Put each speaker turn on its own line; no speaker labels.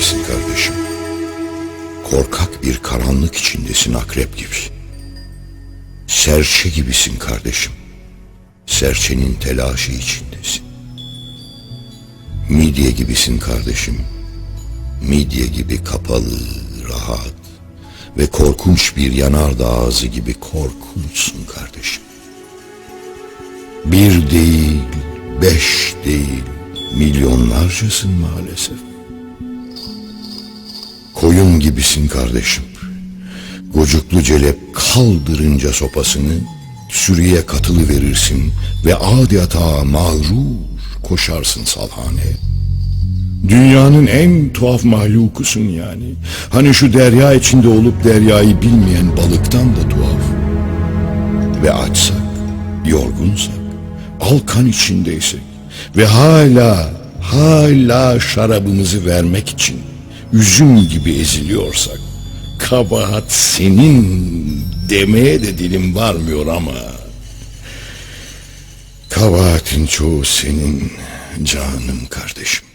gibisin kardeşim. Korkak bir karanlık içindesin akrep gibi. Serçe gibisin kardeşim. Serçenin telaşı içindesin. Midye gibisin kardeşim. Midye gibi kapalı, rahat ve korkunç bir yanardağ ağzı gibi korkunçsun kardeşim. Bir değil, beş değil, milyonlarcasın maalesef. Koyun gibisin kardeşim. Gocuklu celep kaldırınca sopasını sürüye katılı verirsin ve adeta mağrur koşarsın salhaneye. Dünyanın en tuhaf mahlukusun yani. Hani şu derya içinde olup deryayı bilmeyen balıktan da tuhaf. Ve açsak, yorgunsak, alkan içindeysek ve hala, hala şarabımızı vermek için üzüm gibi eziliyorsak, kabahat senin demeye de dilim varmıyor ama kabahatin çoğu senin canım kardeşim.